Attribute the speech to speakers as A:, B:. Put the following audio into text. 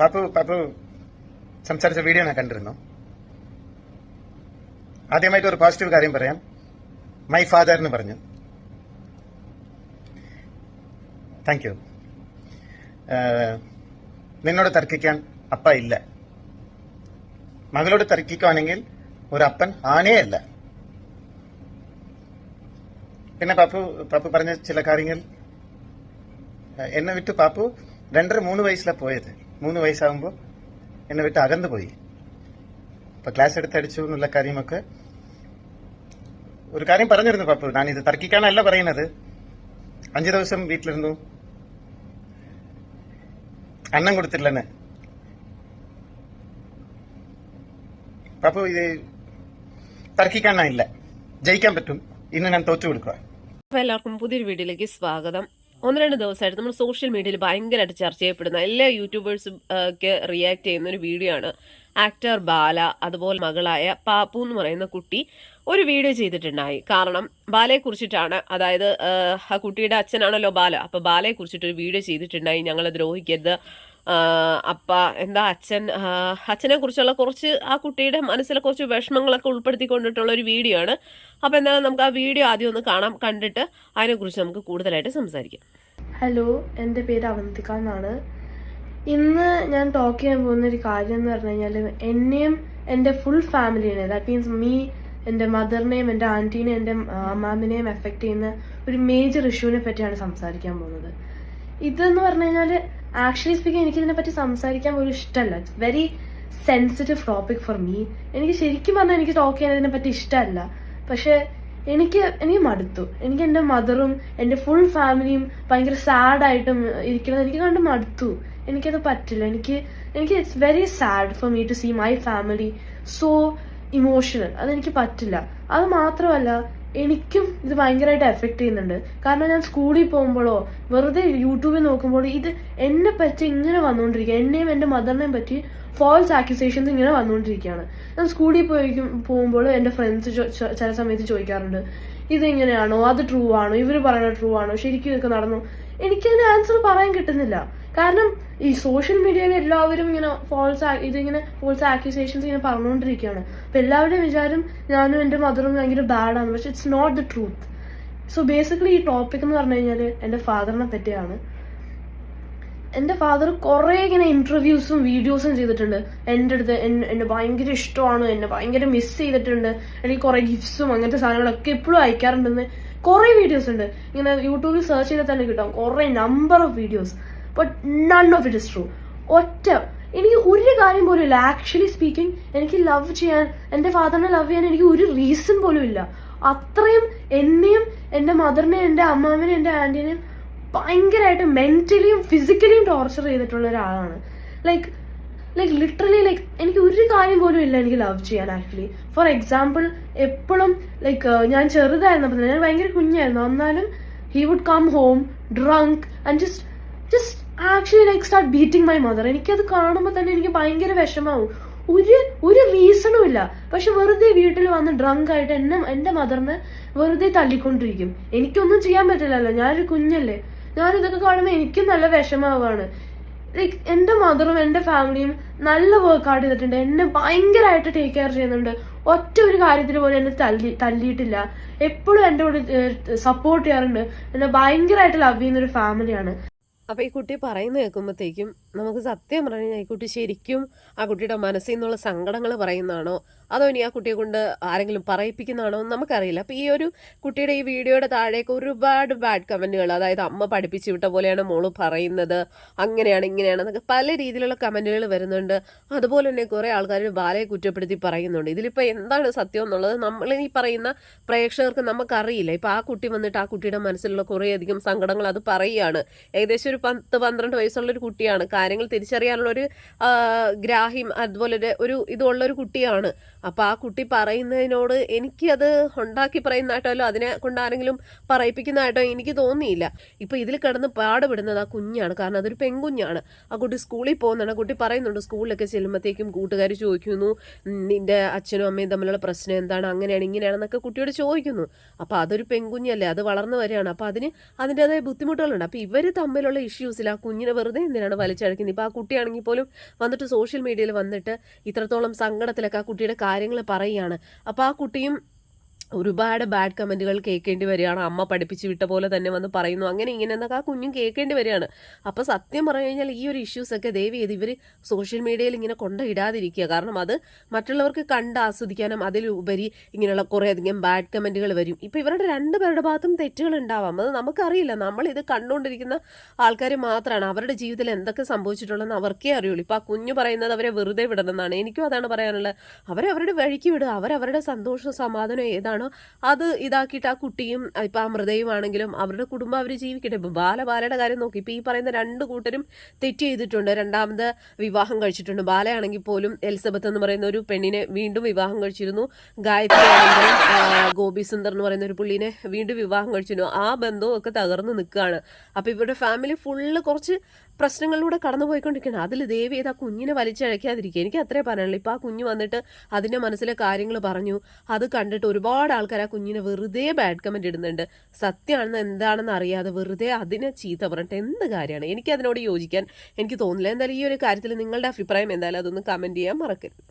A: പാപ്പു പാപ്പു സംസാരിച്ച വീഡിയോ ഞാൻ കണ്ടിരുന്നു. ആദ്യമായിട്ട് ഒരു പോസിറ്റീവ് കാര്യം പറയാം. മൈ ഫാദർ എന്ന് പറഞ്ഞു. താങ്ക് യു നിന്നോട് തർക്കിക്കാൻ അപ്പ ഇല്ല. മകളോട് തർക്കിക്കുവാണെങ്കിൽ ഒരു അപ്പൻ ആനേ അല്ല. പിന്നെ പാപ്പു പാപ്പു പറഞ്ഞ ചില കാര്യങ്ങൾ എന്നെ വിട്ട് പാപ്പു രണ്ടര മൂന്ന് വയസ്സിലാണ് പോയത്. മൂന്ന് വയസ്സാകുമ്പോൾ എന്നെ വിട്ട് അകന്നു പോയി. അപ്പൊ ക്ലാസ് എടുത്തടിച്ചു എന്നുള്ള കാര്യമൊക്കെ ഒരു കാര്യം പറഞ്ഞിരുന്നു പപ്പു. ഞാൻ ഇത് തർക്കിക്കാനല്ല പറയുന്നത്. അഞ്ചു ദിവസം വീട്ടിലിരുന്നു. അന്നം കൊടുത്തില്ലെന്ന് പപ്പു ഇത് തർക്കിക്കാനില്ല ജയിക്കാൻ പറ്റും. ഇന്ന് ഞാൻ തോറ്റു കൊടുക്കുക.
B: എല്ലാവർക്കും പുതിയൊരു വീഡിയോയിലേക്ക് സ്വാഗതം. ഒന്ന് രണ്ട് ദിവസമായിട്ട് നമ്മൾ സോഷ്യൽ മീഡിയയിൽ ഭയങ്കരമായിട്ട് ചർച്ച ചെയ്യപ്പെടുന്ന എല്ലാ യൂട്യൂബേഴ്സും ഒക്കെ റിയാക്ട് ചെയ്യുന്ന ഒരു വീഡിയോ ആണ്. ആക്ടർ ബാല അതുപോലെ മകളായ പാപ്പു എന്ന് പറയുന്ന കുട്ടി. ഒരു വീഡിയോ ചെയ്തിട്ടുണ്ടായി. കാരണം ബാലയെ കുറിച്ചിട്ടാണ്. അതായത് ആ, കുട്ടിയുടെ അച്ഛനാണല്ലോ ബാല. അപ്പോൾ ബാലയെ കുറിച്ചിട്ട് ഒരു വീഡിയോ ചെയ്തിട്ടുണ്ടായി. ഞങ്ങളെ ദ്രോഹിക്കരുത്. അപ്പ എന്താ അച്ഛൻ അച്ഛനെ കുറിച്ചുള്ള കുറച്ച് ആ കുട്ടിയുടെ മനസ്സിലെ കുറച്ച് വിഷമങ്ങളൊക്കെ ഉൾപ്പെടുത്തിക്കൊണ്ടിട്ടുള്ള ഒരു വീഡിയോ ആണ്. അപ്പോൾ എന്തായാലും നമുക്ക് ആ വീഡിയോ ആദ്യം ഒന്ന് കാണാം കണ്ടിട്ട് അതിനെക്കുറിച്ച് നമുക്ക് കൂടുതലായിട്ട് സംസാരിക്കാം.
C: ഹലോ എന്റെ പേര് അവന്തിക എന്നാണ്. ഇന്ന് ഞാൻ ടോക്ക് ചെയ്യാൻ പോകുന്ന ഒരു കാര്യം എന്ന് പറഞ്ഞു കഴിഞ്ഞാൽ എന്നെയും എന്റെ ഫുൾ ഫാമിലിനെ ദാറ്റ് മീൻസ് മീ എന്റെ മദറിനെയും എന്റെ ആന്റീനെയും എന്റെ അമ്മാമിനെയും എഫക്റ്റ് ചെയ്യുന്ന ഒരു മേജർ ഇഷ്യൂവിനെ പറ്റിയാണ് സംസാരിക്കാൻ പോകുന്നത്. ഇതെന്ന് പറഞ്ഞു കഴിഞ്ഞാൽ ആക്ച്വലി സ്പീക്കിംഗ് എനിക്ക് ഇതിനെപ്പറ്റി സംസാരിക്കാൻ ഒരു ഇഷ്ടമല്ല it's very sensitive topic for me എനിക്ക് ശരിക്കും പറഞ്ഞാൽ എനിക്ക് ടോക്ക് ചെയ്യാൻ ഇതിനെ പറ്റി ഇഷ്ടമല്ല പക്ഷേ എനിക്ക് എനിക്ക് മടുത്തു. എനിക്ക് എന്റെ മദറും എന്റെ ഫുൾ ഫാമിലിയും ഭയങ്കര സാഡായിട്ടും ഇരിക്കുന്നത് എനിക്ക് കണ്ട് മടുത്തു. എനിക്കത് പറ്റില്ല. എനിക്ക് എനിക്ക് it's very sad for me to see my family so emotional അതെനിക്ക് പറ്റില്ല. അത് മാത്രമല്ല എനിക്കും ഇത് ഭയങ്കരമായിട്ട് എഫക്ട് ചെയ്യുന്നുണ്ട്. കാരണം ഞാൻ സ്കൂളിൽ പോകുമ്പോഴോ വെറുതെ യൂട്യൂബിൽ നോക്കുമ്പോഴോ ഇത് എന്നെ പറ്റി ഇങ്ങനെ വന്നുകൊണ്ടിരിക്കുക. എന്നെയും എന്റെ മദറിനെയും പറ്റി ഫോൾസ് ആക്യുസേഷൻസ് ഇങ്ങനെ വന്നുകൊണ്ടിരിക്കുകയാണ്. ഞാൻ സ്കൂളിൽ പോയി പോകുമ്പോൾ എന്റെ ഫ്രണ്ട്സ് ചില സമയത്ത് ചോദിക്കാറുണ്ട് ഇത് ഇങ്ങനെയാണോ അത് ട്രൂ ആണോ? ഇവർ പറയുന്നത് ട്രൂ ആണോ? ശരിക്കും ഇതൊക്കെ നടന്നു? എനിക്കതിന് ആൻസർ പറയാൻ കിട്ടുന്നില്ല. കാരണം ഈ സോഷ്യൽ മീഡിയയിൽ എല്ലാവരും ഇങ്ങനെ ഫോൾസ് ഇതിങ്ങനെ ഫോൾസ് ആക്യുസേഷൻസ് ഇങ്ങനെ പറഞ്ഞുകൊണ്ടിരിക്കുകയാണ്. അപ്പൊ എല്ലാവരുടെയും വിചാരം ഞാനും എന്റെ മദറും ഭയങ്കര ബാഡാണ് പക്ഷെ it's not the truth so basically ഈ ടോപ്പിക് എന്ന് പറഞ്ഞു കഴിഞ്ഞാൽ എന്റെ ഫാദറിനെ പറ്റിയാണ്. എന്റെ ഫാദർ കുറേ ഇങ്ങനെ ഇന്റർവ്യൂസും വീഡിയോസും ചെയ്തിട്ടുണ്ട്. എന്റെ അടുത്ത് എന്നെ ഭയങ്കര ഇഷ്ടമാണ്. എന്നെ ഭയങ്കര മിസ് ചെയ്തിട്ടുണ്ട്. എനിക്ക് കുറേ ഗിഫ്റ്റ്സും അങ്ങനത്തെ സാധനങ്ങളൊക്കെ എപ്പോഴും അയക്കാറുണ്ടെന്ന് കുറേ വീഡിയോസ് ഉണ്ട്. ഇങ്ങനെ യൂട്യൂബിൽ സെർച്ച് ചെയ്താൽ തന്നെ കിട്ടാം. കുറേ number of videos but none of it is true ഒറ്റ. എനിക്ക് ഒരു കാര്യം പോലും ഇല്ല. ആക്ച്വലി സ്പീക്കിംഗ് എനിക്ക് ലവ് ചെയ്യാൻ എന്റെ ഫാദറിനെ ലവ് ചെയ്യാൻ എനിക്ക് ഒരു റീസൺ പോലും ഇല്ല. അത്രയും എന്നെയും എന്റെ മദറിനെയും എന്റെ അമ്മാവിനെയും എന്റെ ആന്റീനെയും ഭയങ്കരമായിട്ട് മെന്റലിയും ഫിസിക്കലിയും ടോർച്ചർ ചെയ്തിട്ടുള്ള ഒരാളാണ്. ലൈക്ക് ലൈക്ക് ലിറ്ററലി ലൈക്ക് എനിക്ക് ഒരു കാര്യം പോലും ഇല്ല എനിക്ക് ലവ് ചെയ്യാൻ ആക്ച്വലി ഫോർ എക്സാമ്പിൾ എപ്പോഴും ലൈക്ക് ഞാൻ ചെറുതായിരുന്നപ്പോൾ തന്നെ ഞാൻ ഭയങ്കര കുഞ്ഞായിരുന്നു. എന്നാലും he would come home drunk and just just actually like start beating my mother എനിക്കത് കാണുമ്പോൾ തന്നെ എനിക്ക് ഭയങ്കര വിഷമാവും. ഒരു ഒരു റീസണും ഇല്ല പക്ഷെ വെറുതെ വീട്ടിൽ വന്ന് ഡ്രങ്ക് ആയിട്ട് എന്നെ എന്റെ മദറിനെ വെറുതെ തല്ലിക്കൊണ്ടിരിക്കും. എനിക്കൊന്നും ചെയ്യാൻ പറ്റില്ലല്ലോ. ഞാനൊരു കുഞ്ഞല്ലേ. ഞാനിതൊക്കെ കാണുമ്പോൾ എനിക്കും നല്ല വിഷമാവാണ്. ലൈക്ക് എന്റെ മദറും എന്റെ ഫാമിലിയും നല്ല വർക്ക് ഔട്ട് ചെയ്തിട്ടുണ്ട്. എന്നെ ഭയങ്കരമായിട്ട് ടേക്ക് കെയർ ചെയ്യുന്നുണ്ട്. ഒറ്റ ഒരു കാര്യത്തിൽ പോലും എന്നെ തല്ലി തല്ലിയിട്ടില്ല. എപ്പോഴും എന്റെ കൂടെ സപ്പോർട്ട് ചെയ്യാറുണ്ട്. എന്നെ ഭയങ്കരമായിട്ട് ലവ് ചെയ്യുന്ന ഒരു ഫാമിലിയാണ്
B: അപ്പോൾ ഈ കുട്ടി പറയുന്നത് കേൾക്കുമ്പോഴത്തേക്കും നമുക്ക് സത്യം പറഞ്ഞു കഴിഞ്ഞാൽ ഈ കുട്ടി ശരിക്കും ആ കുട്ടിയുടെ മനസ്സിൽ നിന്നുള്ള സങ്കടങ്ങൾ പറയുന്നതാണോ? അതോ ഇനി ആ കുട്ടിയെ കൊണ്ട് ആരെങ്കിലും പറയിപ്പിക്കുന്നതാണോ എന്ന് നമുക്കറിയില്ല. അപ്പോൾ ഈ ഒരു കുട്ടിയുടെ ഈ വീഡിയോയുടെ താഴേക്ക് ഒരുപാട് ബാഡ് കമന്റുകൾ അതായത് അമ്മ പഠിപ്പിച്ചു വിട്ട പോലെയാണ് മോൾ പറയുന്നത് അങ്ങനെയാണ് ഇങ്ങനെയാണ് എന്നൊക്കെ പല രീതിയിലുള്ള കമന്റുകൾ വരുന്നുണ്ട്. അതുപോലെ തന്നെ കുറേ ആൾക്കാർ ബാലയെ കുറ്റപ്പെടുത്തി പറയുന്നുണ്ട്. ഇതിലിപ്പോൾ എന്താണ് സത്യം എന്നുള്ളത് നമ്മൾ ഈ പറയുന്ന പ്രേക്ഷകർക്ക് നമുക്കറിയില്ല. ഇപ്പോൾ ആ കുട്ടി വന്നിട്ട് ആ കുട്ടിയുടെ മനസ്സിലുള്ള കുറേയധികം സങ്കടങ്ങൾ അത് പറയുകയാണ്. ഏകദേശം ഒരു പത്ത് പന്ത്രണ്ട് വയസ്സുള്ള ഒരു കുട്ടിയാണ്. കാര്യങ്ങൾ തിരിച്ചറിയാനുള്ള ഒരു ആ, ഗ്രാഹ്യം അതുപോലെ ഒരു- ഇതുള്ളൊരു കുട്ടിയാണ്. അപ്പോൾ ആ കുട്ടി പറയുന്നതിനോട് എനിക്കത് ഉണ്ടാക്കി പറയുന്നതായിട്ടോ അതിനെ കൊണ്ട് ആരെങ്കിലും പറയിപ്പിക്കുന്നതായിട്ടോ എനിക്ക് തോന്നിയില്ല. ഇപ്പോൾ ഇതിൽ കിടന്ന് പാടുപെടുന്നത് ആ കുഞ്ഞാണ് കാരണം അതൊരു പെൺകുഞ്ഞാണ്. ആ കുട്ടി സ്കൂളിൽ പോകുന്നതാണ് കുട്ടി പറയുന്നുണ്ട് സ്കൂളിലൊക്കെ ചെല്ലുമ്പോഴത്തേക്കും കൂട്ടുകാർ ചോദിക്കുന്നു നിന്റെ അച്ഛനും അമ്മയും തമ്മിലുള്ള പ്രശ്നം എന്താണ് അങ്ങനെയാണ് ഇങ്ങനെയാണെന്നൊക്കെ കുട്ടിയോട് ചോദിക്കുന്നു. അപ്പോൾ അതൊരു പെൺകുഞ്ഞല്ലേ അത് വളർന്നു വരികയാണ്. അപ്പോൾ അതിന് അതിന്റെതായ ബുദ്ധിമുട്ടുകളുണ്ട്. അപ്പോൾ ഇവർ തമ്മിലുള്ള ഇഷ്യൂസിൽ ആ കുഞ്ഞിനെ വെറുതെ എന്തിനാണ് വലിച്ചഴക്കുന്നത് ഇപ്പോൾ ആ കുട്ടിയാണെങ്കിൽ പോലും വന്നിട്ട് സോഷ്യൽ മീഡിയയിൽ വന്നിട്ട് ഇത്രത്തോളം സങ്കടത്തിലൊക്കെ ആ കുട്ടിയുടെ കാര്യങ്ങൾ പറയുകയാണ്. അപ്പോൾ ആ കുട്ടിയും ഒരുപാട് ബാഡ് കമന്റുകൾ കേൾക്കേണ്ടി വരികയാണ്. അമ്മ പഠിപ്പിച്ച് വിട്ട പോലെ തന്നെ വന്ന് പറയുന്നു. അങ്ങനെ ഇങ്ങനെ എന്നൊക്കെ ആ കുഞ്ഞും കേൾക്കേണ്ടി വരികയാണ്. അപ്പോൾ സത്യം പറഞ്ഞു കഴിഞ്ഞാൽ ഈ ഒരു ഇഷ്യൂസൊക്കെ ദയവ് ചെയ്ത് ഇവർ സോഷ്യൽ മീഡിയയിൽ ഇങ്ങനെ കൊണ്ടിടാതിരിക്കുക കാരണം അത് മറ്റുള്ളവർക്ക് കണ്ട് ആസ്വദിക്കാനും അതിലുപരി ഇങ്ങനെയുള്ള കുറേയധികം ബാഡ് കമന്റുകൾ വരും. ഇപ്പോൾ ഇവരുടെ രണ്ട് പേരുടെ ഭാഗത്തും തെറ്റുകൾ ഉണ്ടാവാം. അത് നമുക്കറിയില്ല. നമ്മളിത് കണ്ടുകൊണ്ടിരിക്കുന്ന ആൾക്കാർ മാത്രമാണ് അവരുടെ ജീവിതത്തിൽ എന്തൊക്കെ സംഭവിച്ചിട്ടുള്ളതെന്ന് അവർക്കേ അറിയുള്ളൂ. ഇപ്പോൾ ആ കുഞ്ഞു പറയുന്നത് അവരെ വെറുതെ വിടണമെന്നാണ്. എനിക്കും അതാണ് പറയാനുള്ളത്. അവരെ അവരുടെ വഴിക്ക് വിടുക. അവരവരുടെ സന്തോഷവും സമാധാനവും ഏതാണോ അത് ഇതാക്കിയിട്ട് ആ കുട്ടിയും ഇപ്പം അമൃതയും ആണെങ്കിലും അവരുടെ കുടുംബം അവർ ജീവിക്കട്ടെ. ഇപ്പം ബാല ബാലയുടെ കാര്യം നോക്കി. ഇപ്പം ഈ പറയുന്ന രണ്ട് കൂട്ടരും തെറ്റ് ചെയ്തിട്ടുണ്ട്. രണ്ടാമത് വിവാഹം കഴിച്ചിട്ടുണ്ട്. ബാലയാണെങ്കിൽ പോലും എലിസബത്ത് എന്ന് പറയുന്ന ഒരു പെണ്ണിനെ വീണ്ടും വിവാഹം കഴിച്ചിരുന്നു. ഗായത്രി ആണെങ്കിലും ഗോപി സുന്ദർ എന്ന് പറയുന്ന ഒരു പുള്ളിനെ വീണ്ടും വിവാഹം കഴിച്ചിരുന്നു. ആ ബന്ധവും ഒക്കെ തകർന്ന് നിൽക്കുകയാണ്. അപ്പോൾ ഇവരുടെ ഫാമിലി ഫുള്ള് കുറച്ച് പ്രശ്നങ്ങളിലൂടെ കടന്നു പോയിക്കൊണ്ടിരിക്കുകയാണ് അതിൽ ദേവി ഏത് ആ കുഞ്ഞിനെ വലിച്ചഴക്കാതിരിക്കുക. എനിക്ക് അത്രേ പറയാനുള്ളൂ. ഇപ്പോൾ ആ കുഞ്ഞ് വന്നിട്ട് അതിന്റെ മനസ്സിലെ കാര്യങ്ങൾ പറഞ്ഞു. അത് കണ്ടിട്ട് ഒരുപാട് ആൾക്കാർ ആ കുഞ്ഞിനെ വെറുതെ ബാഡ് കമന്റ് ഇടുന്നുണ്ട്. സത്യമാണെന്ന് എന്താണെന്ന് അറിയാതെ വെറുതെ അതിനെ ചീത്ത പറഞ്ഞിട്ട് എന്ത് കാര്യമാണ്? എനിക്ക് അതിനോട് യോജിക്കാൻ എനിക്ക് തോന്നില്ല എന്തായാലും ഈ ഒരു കാര്യത്തിൽ നിങ്ങളുടെ അഭിപ്രായം എന്തായാലും അതൊന്ന് കമന്റ് ചെയ്യാൻ മറക്കരുത്.